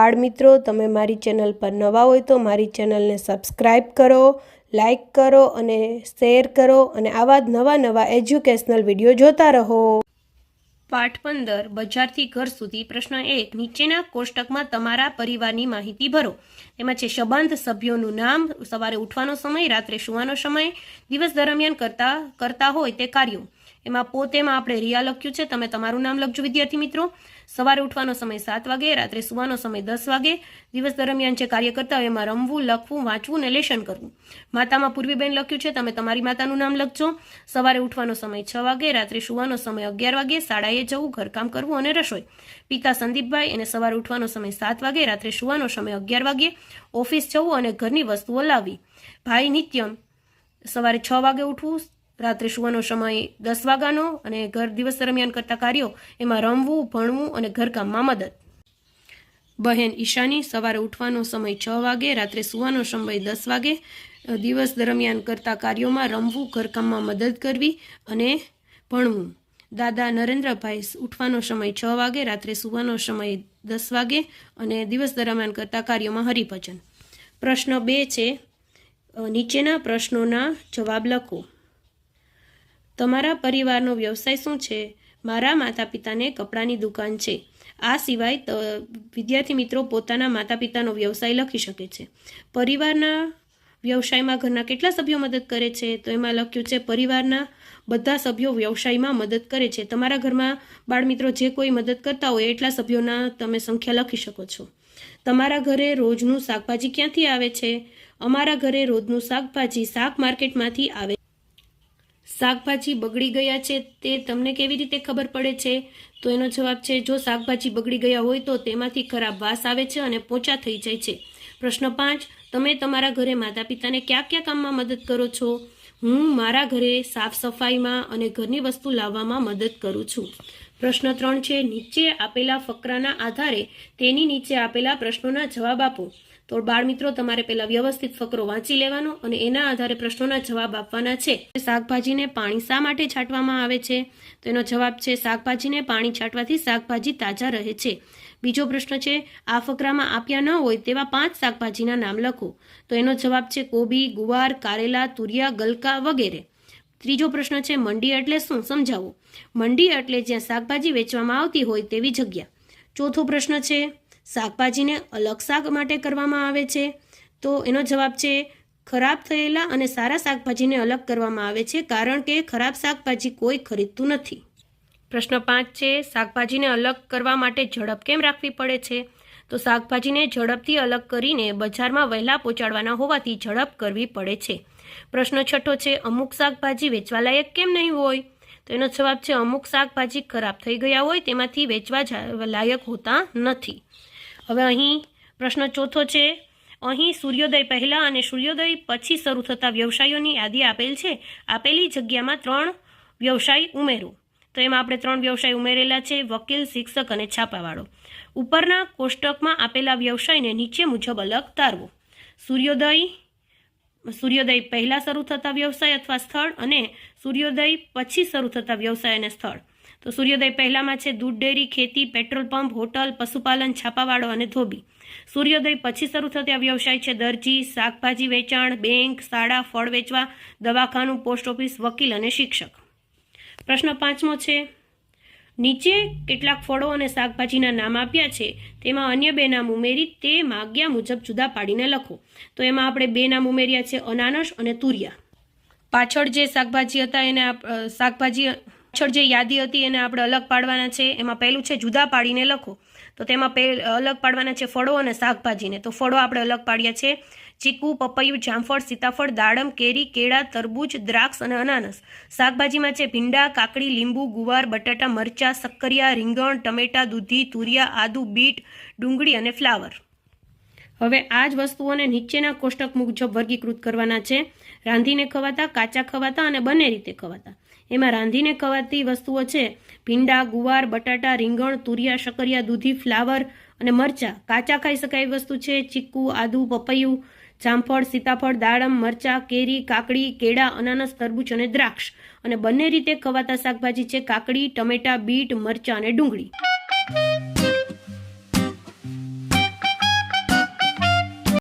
બાળ મિત્રો, તમે મારી ચેનલ પર નવા હોય તો મારી ચેનલને સબસ્ક્રાઈબ કરો લાઈક કરો અને શેર કરો અને આવા જ નવા નવા એજ્યુકેશનલ વીડિયો જોતા રહો. પાઠ પંદર, બજારથી ઘર સુધી પ્રશ્ન એક, નીચેના કોષ્ટકમાં તમારા પરિવારની માહિતી ભરો. એમાં છે સંબંધ, સભ્યોનું નામ, સવારે ઉઠવાનો સમય, રાત્રે સુવાનો સમય, દિવસ દરમિયાન કરતા કરતા હોય તે કાર્યો. એમાં પોતેમાં આપણે રિયા લખ્યું છે. તમે તમારું નામ લખજો, વિદ્યાર્થી મિત્રો. સવારે ઉઠવાનો સમય સાત વાગે, રાત્રે સુવાનો સમય દસ વાગે. દિવસ દરમિયાન જે કાર્ય કરતા હોય એમાં રમવું, લખવું, વાંચવું ને લેશન કરવું. માતામાં પૂર્વીબેન લખ્યું છે. તમે તમારી માતાનું નામ લખજો. સવારે ઉઠવાનો સમય છ વાગે, રાત્રે સુવાનો સમય અગિયાર વાગે. શાળાએ જવું, ઘરકામ કરવું અને રસોઈ. પિતા સંદીપભાઈ, એને સવારે ઉઠવાનો સમય સાત વાગે, રાત્રે સુવાનો સમય અગિયાર વાગે. ઓફિસ જવું અને ઘરની વસ્તુઓ લાવવી. ભાઈ નિત્યમ, સવારે છ વાગે ઉઠવું. રાત્રે સુવાનો સમય દસ વાગ્યાનો અને ઘર દિવસ દરમિયાન કરતા કાર્યો એમાં રમવું, ભણવું અને ઘરકામમાં મદદ. બહેન ઈશાની સવારે ઉઠવાનો સમય છ વાગે, રાત્રે સુવાનો સમય દસ વાગે. દિવસ દરમિયાન કરતા કાર્યોમાં રમવું, ઘરકામમાં મદદ કરવી અને ભણવું. દાદા નરેન્દ્રભાઈ ઉઠવાનો સમય છ વાગે, રાત્રે સુવાનો સમય દસ વાગે અને દિવસ દરમિયાન કરતા કાર્યોમાં હરિભજન. પ્રશ્ન બે છે નીચેના પ્રશ્નોના જવાબ લખો. તમારા પરિવારનો વ્યવસાય શું છે? મારા માતા પિતાને કપડાની દુકાન છે. આ સિવાય વિદ્યાર્થી મિત્રો પોતાના માતા પિતાનો વ્યવસાય લખી શકે છે. પરિવારના વ્યવસાયમાં ઘરના કેટલા સભ્યો મદદ કરે છે? તો એમાં લખ્યું છે, પરિવારના બધા સભ્યો વ્યવસાયમાં મદદ કરે છે. તમારા ઘરમાં બાળમિત્રો જે કોઈ મદદ કરતા હોય એટલા સભ્યોના તમે સંખ્યા લખી શકો છો. તમારા ઘરે રોજનું શાકભાજી ક્યાંથી આવે છે? અમારા ઘરે રોજનું શાકભાજી શાક માર્કેટમાંથી આવે શાકભાજી બગડી ગયા છે તે તમને કેવી રીતે ખબર પડે છે? તો એનો જવાબ છે, જો શાકભાજી બગડી ગયા હોય તો તેમાંથી ખરાબ વાસ આવે છે અને પોચા થઈ જાય છે. પ્રશ્ન પાંચ, તમે તમારા ઘરે માતા પિતાને કયા કયા કામમાં મદદ કરો છો? હું મારા ઘરે સાફ સફાઈમાં અને ઘરની વસ્તુ લાવવામાં મદદ કરું છું. પ્રશ્ન ત્રણ છે, નીચે આપેલા ફકરાના આધારે તેની નીચે આપેલા પ્રશ્નોના જવાબ આપો. તો બાળ મિત્રો તમારે પહેલા વ્યવસ્થિત ફકરો વાંચી લેવાનો અને એના આધારે પ્રશ્નોના જવાબ આપવાના છે. શાકભાજીને પાણી શા માટે છાંટવામાં આવે છે? તો એનો જવાબ છે, શાકભાજીને પાણી છાંટવાથી શાકભાજી તાજા રહે છે. બીજો પ્રશ્ન છે, આ ફકરામાં આપ્યા ન હોય તેવા પાંચ શાકભાજીના નામ લખો. તો એનો જવાબ છે, કોબી, ગુવાર, કારેલા, તુરિયા, ગલકા વગેરે. ત્રીજો પ્રશ્ન છે, મંડી એટલે શું? સમજાવો. મંડી એટલે જ્યાં શાકભાજી વેચવામાં આવતી હોય તેવી જગ્યા. ચોથો પ્રશ્ન છે, શાકભાજીને અલગ શાક માટે કરવામાં આવે છે? તો એનો જવાબ છે, ખરાબ થયેલા અને સારા શાકભાજીને અલગ કરવામાં આવે છે, કારણ કે ખરાબ શાકભાજી કોઈ ખરીદતું નથી. પ્રશ્ન પાંચ છે, શાકભાજીને અલગ કરવા માટે ઝડપ કેમ રાખવી પડે છે? તો શાકભાજીને ઝડપથી અલગ કરીને બજારમાં વહેલા પહોંચાડવાના હોવાથી ઝડપ કરવી પડે છે. પ્રશ્ન છઠ્ઠો છે, અમુક શાકભાજી વેચવા લાયક કેમ નહીં હોય? તો એનો જવાબ છે, અમુક શાકભાજી ખરાબ થઈ ગયા હોય તેમાંથી વેચવા લાયક હોતા નથી. હવે અહીં પ્રશ્ન ચોથો છે, અહીં સૂર્યોદય પહેલાં અને સૂર્યોદય પછી શરૂ થતા વ્યવસાયોની યાદી આપેલ છે. આપેલી જગ્યામાં ત્રણ વ્યવસાય ઉમેરો. તો એમાં આપણે ત્રણ વ્યવસાય ઉમેરેલા છે, વકીલ, શિક્ષક અને છાપાવાળો. ઉપરના કોષ્ટકમાં આપેલા વ્યવસાયને નીચે મુજબ અલગ તારવો. સૂર્યોદય સૂર્યોદય પહેલાં શરૂ થતા વ્યવસાય અથવા સ્થળ અને સૂર્યોદય પછી શરૂ થતા વ્યવસાય અને સ્થળ. તો સૂર્યોદય પહેલામાં છે દૂધ, ડેરી, ખેતી, પેટ્રોલ પંપ, હોટલ, પશુપાલન છાપાવાળો અને ધોબી. સૂર્યોદય પછી શરૂ થતા વ્યવસાય છે દરજી, શાકભાજી વેચાણ, બેંક, શાળા, ફળ વેચવા, દવાખાનું, પોસ્ટ ઓફિસ, વકીલ અને શિક્ષક. પ્રશ્ન પાંચમો છે નીચે કેટલાક ફળો અને શાકભાજીના નામ આપ્યા છે. તેમાં અન્ય બે નામ ઉમેરી તે માગ્યા મુજબ જુદા પાડીને લખો. તો એમાં આપણે બે નામ ઉમેર્યા છે, અનાનસ અને તુરિયા. પાછળ જે શાકભાજી હતા એને શાકભાજી, પાછળ જે યાદી હતી એને આપણે અલગ પાડવાના છે. એમાં પહેલું છે, જુદા પાડીને લખો. તો તેમાં પે અલગ પાડવાના છે ફળો અને શાકભાજીને. તો ફળો આપણે અલગ પાડ્યા છે. ચીકુ, પપૈયું, જામફળ, સીતાફળ, દાડમ, કેરી, કેળા, તરબૂચ, દ્રાક્ષ અને અનાનસ. શાકભાજીમાં છે ભીંડા, કાકડી, લીંબુ, ગુવાર, બટાટા, મરચાં શક્કરિયા રીંગણ, ટમેટા, દૂધી, તુરિયા, આદુ, બીટ, ડુંગળી અને ફ્લાવર. હવે આ જ વસ્તુઓને નીચેના કોષ્ટક મુજબ વર્ગીકૃત કરવાના છે. રાંધીને ખવાતા, કાચા ખવાતા અને બંને રીતે ખવાતા. એમાં રાંધીને ખવાતી વસ્તુઓ છે. ભીંડા, ગુવાર, બટાટા, રીંગણ, તુરિયા, શકરિયા, દૂધી, ફ્લાવર અને મરચાં. કાચા ખાઈ શકાય વસ્તુ છે. ચીકુ, આદુ, પપૈયું, જામફળ, સીતાફળ, દાડમ, મરચાં, કેરી, કાકડી, કેળા, અનાનસ, તરબૂચ અને દ્રાક્ષ. અને બંને રીતે ખવાતા શાકભાજી છે કાકડી, ટમેટા, બીટ, મરચાં અને ડુંગળી.